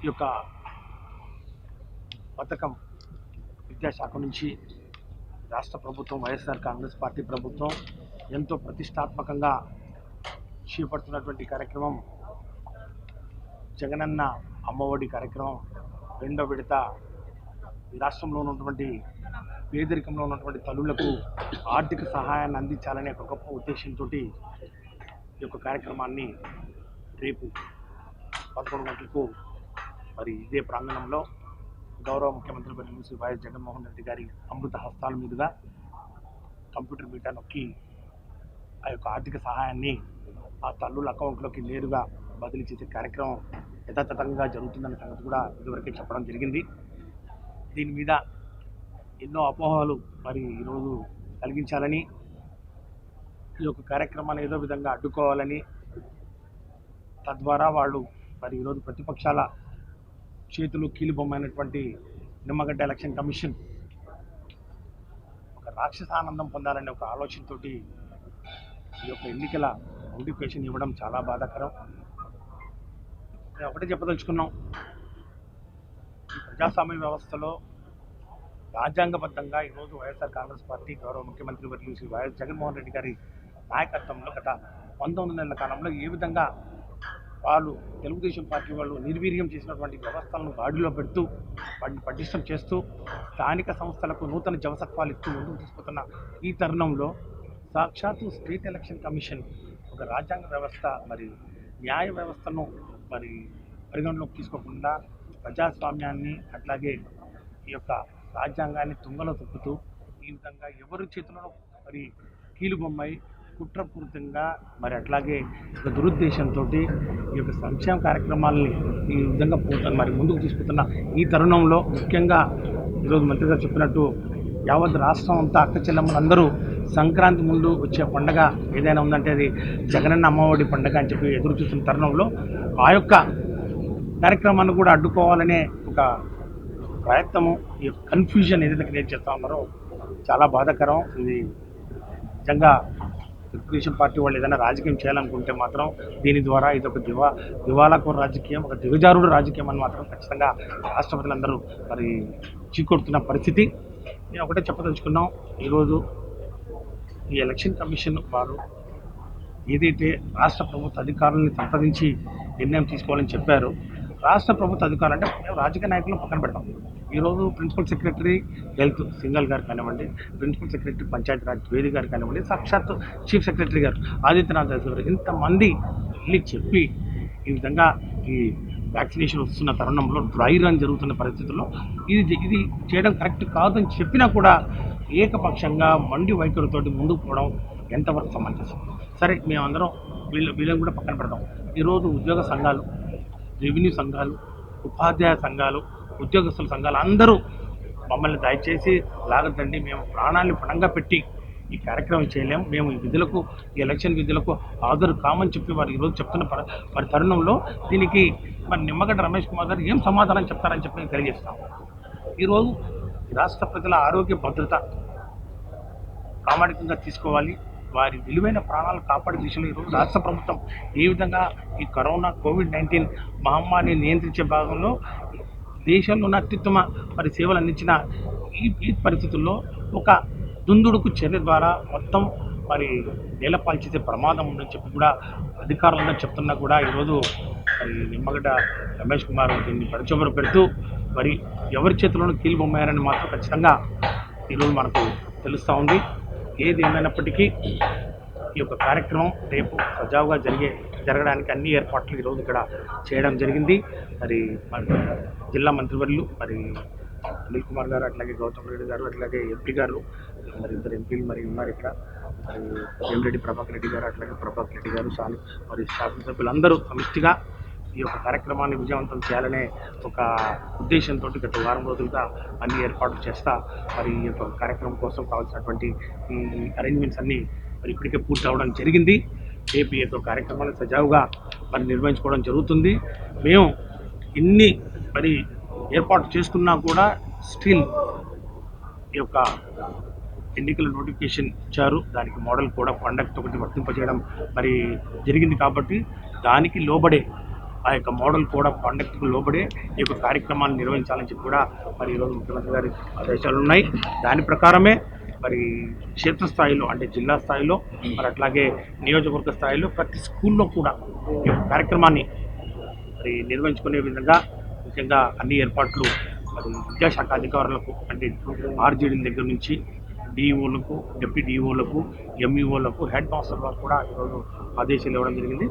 ఈ యొక్క పథకం విద్యాశాఖ నుంచి రాష్ట్ర ప్రభుత్వం వైఎస్ఆర్ కాంగ్రెస్ పార్టీ ప్రభుత్వం ఎంతో ప్రతిష్టాత్మకంగా చేపడుతున్నటువంటి కార్యక్రమం జగనన్న అమ్మఒడి కార్యక్రమం రెండో విడత ఈ రాష్ట్రంలో ఉన్నటువంటి పేదరికంలో ఉన్నటువంటి తల్లులకు ఆర్థిక సహాయాన్ని అందించాలనే ఒక గొప్ప ఉద్దేశంతో ఈ యొక్క కార్యక్రమాన్ని రేపు పదకొండు గంటలకు మరి ఇదే ప్రాంగణంలో గౌరవ ముఖ్యమంత్రి వర్యులు శ్రీ వైఎస్ జగన్మోహన్ రెడ్డి గారి అమృత హస్తాల మీదుగా కంప్యూటర్ మీటా నొక్కి ఆ యొక్క ఆర్థిక సహాయాన్ని ఆ తల్లుల అకౌంట్లోకి నేరుగా బదిలీ చేసే కార్యక్రమం యథాతథంగా జరుగుతుందన్న సంగతి కూడా ఇదివరకే చెప్పడం జరిగింది. దీని మీద ఎన్నో అపోహలు మరి ఈరోజు కలిగించాలని ఈ యొక్క కార్యక్రమాన్ని ఏదో విధంగా అడ్డుకోవాలని తద్వారా వాళ్ళు మరి ఈరోజు ప్రతిపక్షాల చేతులు కీలుబొమ్మైనటువంటి నిమ్మగడ్డ ఎలక్షన్ కమిషన్ ఒక రాక్షసానందం పొందాలనే ఒక ఆలోచనతోటి ఈ యొక్క ఎన్నికల నోటిఫికేషన్ ఇవ్వడం చాలా బాధాకరం. నేను ఒకటే చెప్పదలుచుకున్నాం. ఈ ప్రజాస్వామ్య వ్యవస్థలో రాజ్యాంగబద్ధంగా ఈరోజు వైఎస్ఆర్ కాంగ్రెస్ పార్టీ గౌరవ ముఖ్యమంత్రి వర్యులు శ్రీ వైఎస్ జగన్మోహన్ రెడ్డి గారి నాయకత్వంలో గత పంతొమ్మిది నెలల కాలంలో ఏ విధంగా వాళ్ళు తెలుగుదేశం పార్టీ వాళ్ళు నిర్వీర్యం చేసినటువంటి వ్యవస్థలను గాడిలో పెడుతూ వాటిని పటిష్టం చేస్తూ స్థానిక సంస్థలకు నూతన జవసత్వాలు ఇస్తూ ముందుకు తీసుకుతున్న ఈ తరుణంలో సాక్షాత్తు స్టేట్ ఎలక్షన్ కమిషన్ ఒక రాజ్యాంగ వ్యవస్థ మరి న్యాయ వ్యవస్థను మరి పరిగణలోకి తీసుకోకుండా ప్రజాస్వామ్యాన్ని అట్లాగే ఈ యొక్క రాజ్యాంగాన్ని తుంగలో తొక్కుతూ ఈ విధంగా ఎవరి చేతులను మరి కీలుబొమ్మై కుట్రపూరితంగా మరి అట్లాగే ఒక దురుద్దేశంతో ఈ యొక్క సంక్షేమ కార్యక్రమాలని ఈ విధంగా పోతున్న మరి ముందుకు తీసుకుతున్న ఈ తరుణంలో ముఖ్యంగా ఈరోజు మంత్రి గారు చెప్పినట్టు యావత్ రాష్ట్రం అంతా అక్క చెల్లెమ్మలందరూ సంక్రాంతి ముందు వచ్చే పండగ ఏదైనా ఉందంటే అది జగనన్న అమ్మఒడి పండగ అని చెప్పి ఎదురు చూస్తున్న తరుణంలో ఆ యొక్క కార్యక్రమాన్ని కూడా అడ్డుకోవాలనే ఒక ప్రయత్నము ఈ కన్ఫ్యూజన్ ఏదైతే క్రియేట్ చేస్తూ ఉన్నారో చాలా బాధాకరం. ఇది నిజంగా తెలుగుదేశం పార్టీ వాళ్ళు ఏదైనా రాజకీయం చేయాలనుకుంటే మాత్రం దీని ద్వారా ఇది ఒక దివా దివాలాకోర రాజకీయం ఒక దిగజారుడు రాజకీయం అని మాత్రం ఖచ్చితంగా రాష్ట్ర ప్రజలందరూ మరి చీకొడుతున్న పరిస్థితి. నేను ఒకటే చెప్పదలుచుకున్నాం ఈరోజు ఈ ఎలక్షన్ కమిషన్ వారు ఏదైతే రాష్ట్ర ప్రభుత్వ అధికారులను సంప్రదించి నిర్ణయం తీసుకోవాలని చెప్పారు రాష్ట్ర ప్రభుత్వ అధికారులు అంటే మేము రాజకీయ నాయకులను పక్కన పెడతాం. ఈరోజు ప్రిన్సిపల్ సెక్రటరీ హెల్త్ సింగల్ గారు కానివ్వండి ప్రిన్సిపల్ సెక్రటరీ పంచాయతీరాజ్ ద్వేది గారు కానివ్వండి సాక్షాత్ చీఫ్ సెక్రటరీ గారు ఆదిత్యనాథ్ దాస్ గారు ఇంతమంది వెళ్ళి చెప్పి ఈ విధంగా ఈ వ్యాక్సినేషన్ వస్తున్న తరుణంలో డ్రై రన్ జరుగుతున్న పరిస్థితుల్లో ఇది ఇది చేయడం కరెక్ట్ కాదని చెప్పినా కూడా ఏకపక్షంగా మండి వైఖరితోటి ముందుకు పోవడం ఎంతవరకు సమంజసం? సరే మేమందరం వీళ్ళ వీళ్ళని కూడా పక్కన పెడతాం ఈరోజు ఉద్యోగ సంఘాలు రెవెన్యూ సంఘాలు ఉపాధ్యాయ సంఘాలు ఉద్యోగస్తుల సంఘాలు అందరూ మమ్మల్ని దయచేసి లాగదండి మేము ప్రాణాన్ని పణంగా పెట్టి ఈ కార్యక్రమం చేయలేము మేము ఈ విధులకు ఈ ఎలక్షన్ విధులకు హాజరు కామని చెప్పి వారు ఈరోజు చెప్తున్న పరి మరి తరుణంలో దీనికి మరి నిమ్మగడ్డ రమేష్ కుమార్ గారు ఏం సమాధానం చెప్తారని చెప్పి నేను తెలియజేస్తాం ఈరోజు రాష్ట్ర ప్రజల ఆరోగ్య భద్రత ప్రామాణికంగా తీసుకోవాలి. వారి విలువైన ప్రాణాలు కాపాడే దిశలో ఈరోజు రాష్ట్ర ప్రభుత్వం ఏ విధంగా ఈ కరోనా కోవిడ్ నైన్టీన్ మహమ్మారిని నియంత్రించే భాగంలో దేశంలో ఉన్న అత్యుత్తమ మరి సేవలు అందించిన ఈ ఈ పరిస్థితుల్లో ఒక దుందుడుకు చర్య ద్వారా మొత్తం మరి నేలపాల్చేసే ప్రమాదం ఉందని చెప్పి కూడా అధికారులందరూ చెప్తున్నా కూడా ఈరోజు మరి నిమ్మగడ్డ రమేష్ కుమార్ దీన్ని పరిచయం పెడుతూ మరి ఎవరి చేతిలోనూ కీలుబొమ్మారని మాత్రం ఖచ్చితంగా ఈరోజు మనకు తెలుస్తూ ఉంది. ఏది ఏమైనప్పటికీ ఈ యొక్క కార్యక్రమం రేపు సజావుగా జరిగే జరగడానికి అన్ని ఏర్పాట్లు ఈరోజు ఇక్కడ చేయడం జరిగింది. మరి మరి జిల్లా మంత్రివర్యులు మరి అనిల్ కుమార్ గారు అట్లాగే గౌతమ్ రెడ్డి గారు అట్లాగే ఎంపీ గారు మరి ఇద్దరు ఎంపీలు మరి ఉన్నారు ఇక్కడ. మరి వేమిరెడ్డి ప్రభాకర్ రెడ్డి గారు అట్లాగే ప్రభాకర్ రెడ్డి గారు సాని మరి శాసనసభ్యులందరూ సమిష్టిగా ఈ యొక్క కార్యక్రమాన్ని విజయవంతం చేయాలనే ఒక ఉద్దేశంతో గత వారం రోజులుగా అన్ని ఏర్పాట్లు చేస్తా మరి ఈ యొక్క కార్యక్రమం కోసం కావాల్సినటువంటి ఈ అరేంజ్మెంట్స్ అన్నీ మరి ఇప్పటికే పూర్తి అవడం జరిగింది. రేపు ఈ కార్యక్రమాన్ని సజావుగా మరి నిర్వహించుకోవడం జరుగుతుంది. మేము ఇన్ని మరి ఏర్పాటు చేసుకున్నా కూడా స్టిల్ ఈ యొక్క ఎన్నికల నోటిఫికేషన్ ఇచ్చారు. దానికి మోడల్ కూడా కండక్ట్ ఒకటి వర్తింపజేయడం మరి జరిగింది కాబట్టి దానికి లోబడే ఆ యొక్క మోడల్ కూడా కాండక్ట్కు లోబడే ఈ యొక్క కార్యక్రమాన్ని నిర్వహించాలని చెప్పి కూడా మరి ఈరోజు ముఖ్యమంత్రి గారి ఆదేశాలు ఉన్నాయి. దాని ప్రకారమే మరి క్షేత్రస్థాయిలో అంటే జిల్లా స్థాయిలో మరి అట్లాగే నియోజకవర్గ స్థాయిలో ప్రతి స్కూల్లో కూడా కార్యక్రమాన్ని మరి నిర్వహించుకునే విధంగా ముఖ్యంగా అన్ని ఏర్పాట్లు మరి విద్యాశాఖ అధికారులకు అంటే ఆర్జేడీ దగ్గర నుంచి డిఈఓలకు డిప్యూటీ డిఈఓలకు ఎంఈఓలకు హెడ్ మాస్టర్ వారు కూడా ఈరోజు ఆదేశాలు ఇవ్వడం జరిగింది.